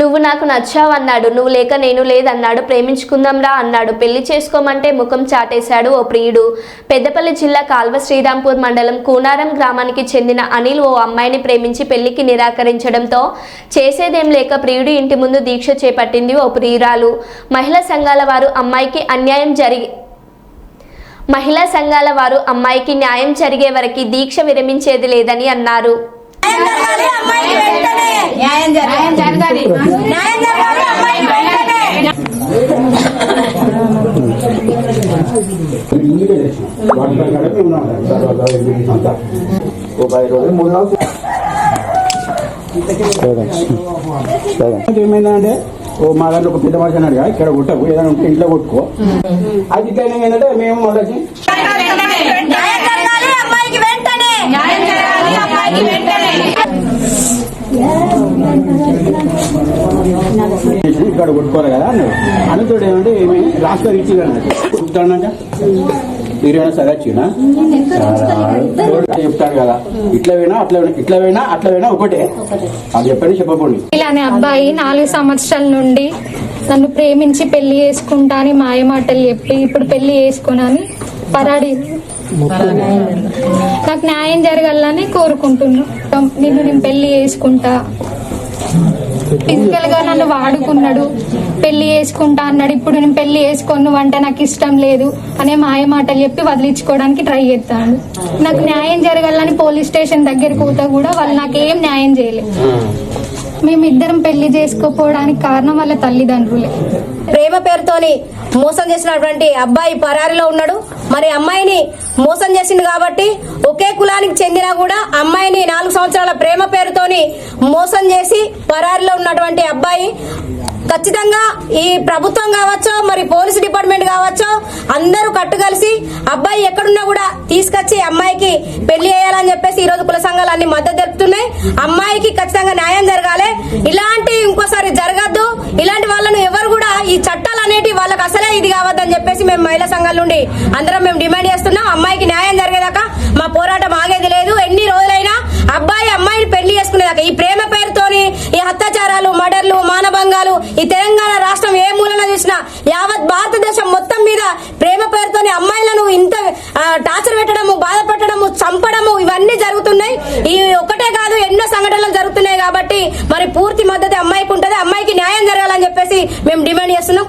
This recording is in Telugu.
నువ్వు నాకు నచ్చావు అన్నాడు. నువ్వు లేక నేను లేదన్నాడు. ప్రేమించుకుందాంరా అన్నాడు. పెళ్ళి చేసుకోమంటే ముఖం చాటేశాడు ఓ ప్రియుడు. పెద్దపల్లి జిల్లా కాల్వ శ్రీరాంపూర్ మండలం కూనారం గ్రామానికి చెందిన అనిల్ ఓ అమ్మాయిని ప్రేమించి పెళ్ళికి నిరాకరించడంతో చేసేదేం లేక ప్రియుడి ఇంటి ముందు దీక్ష చేపట్టింది ఓ ప్రియురాలు. మహిళా సంఘాల వారు అమ్మాయికి అన్యాయం జరిగి మహిళా సంఘాల వారు అమ్మాయికి న్యాయం జరిగే వరకు దీక్ష విరమించేది లేదని అన్నారు. న్యాయం జరగాలి. ఏమైందంటే ఓ మా దాంట్లో ఒక పెద్ద మనిషి అన్నాడు ఇక్కడ కొట్టకు ఏదైనా ఉంటే ఇంట్లో కొట్టుకో. అది ఇట్లా ఏంటంటే మేము మళ్ళీ ఇక్కడ కొట్టుకోరు కదా అన్నాడు. అనుతోడు ఏమంటే ఏమి లాస్ట్లో ఇచ్చి చెప్తాడన్నాక మీరేమైనా సరే వచ్చినా చెప్తాడు కదా. ఇట్లా పోయినా అట్లా ఇట్లా పోయినా అట్లా పోయినా ఒకటే. అది చెప్పండి చెప్పకండి ఇలా అనే అబ్బాయి నాలుగు సంవత్సరాల నుండి నన్ను ప్రేమించి పెళ్ళి చేసుకుంటా అని మాయమాటలు చెప్పి ఇప్పుడు పెళ్ళి చేసుకున్నాని పరాడి. నాకు న్యాయం జరగాలని కోరుకుంటున్నా. నిన్ను నేను పెళ్ళి చేసుకుంటా. ఫిజికల్గా నన్ను వాడుకున్నాడు. పెళ్ళి చేసుకుంటా అన్నాడు. ఇప్పుడు నేను పెళ్ళి చేసుకోను అంటే నాకు ఇష్టం లేదు అనే మాయ మాటలు చెప్పి వదిలించుకోవడానికి ట్రై చేస్తాను నాకు న్యాయం జరగాలని పోలీస్ స్టేషన్ దగ్గరికి పోతా కూడా వాళ్ళు నాకు ఏం న్యాయం చేయలేదు మేమిద్దరం పెళ్ళి చేసుకోపోవడానికి కారణం వాళ్ళ తల్లిదండ్రులే. ప్రేమ పేరుతోని మోసం చేసినటువంటి అబ్బాయి పరారిలో ఉన్నాడు. మరి అమ్మాయిని మోసం చేసింది కాబట్టి ఒకే కులానికి చెందినా కూడా అమ్మాయిని నాలుగు సంవత్సరాల ప్రేమ పేరుతోని మోసం చేసి పరారిలో ఉన్నటువంటి అబ్బాయి ఖచ్చితంగా ఈ ప్రభుత్వం కావచ్చు మరి పోలీస్ డిపార్ట్మెంట్ కావచ్చు అందరూ కట్టుకలిసి అబ్బాయి ఎక్కడున్నా కూడా తీసుకొచ్చి అమ్మాయికి పెళ్ళి చేయాలని చెప్పేసి ఈ రోజు కుల సంఘాలు అన్ని మద్దతు తెలుపుతున్నాయి. అమ్మాయికి ఖచ్చితంగా న్యాయం జరగాలి. ఇలాంటి ఇంకోసారి జరగద్దు. ఇలాంటి వాళ్ళను ఎవరు కూడా ఈ చట్టాలు అనేటి వాళ్ళకి అసలే ఇది కావద్దు చేసి మేము మహిళా సంఘాల నుండి అందరం మేము డిమాండ్ చేస్తున్నాం అమ్మాయికి న్యాయం జరిగేదాకా మా పోరాటం ఆగేది లేదు. ఎన్ని రోజులైనా అబ్బాయి అమ్మాయిని పెళ్ళి చేసుకునేదాకా ఈ ప్రేమ పేరుతోని ఈ అత్యాచారాలు మర్డర్లు మానభంగాలు ఈ తెలంగాణ రాష్ట్రం ఏ మూలన చూసినా యావత్ భారతదేశం మొత్తం మీద ప్రేమ పేరుతోని అమ్మాయిలను ఇంత టార్చర్ పెట్టడము బాధపెట్టడము చంపడము ఇవన్నీ జరుగుతున్నాయి. ఈ ఒకటే కాదు ఎన్నో సంఘటనలు జరుగుతున్నాయి కాబట్టి మరి పూర్తి మద్దతు అమ్మాయికి ఉంటుంది. అమ్మాయికి న్యాయం జరగాలని చెప్పేసి మేము డిమాండ్ చేస్తున్నాం.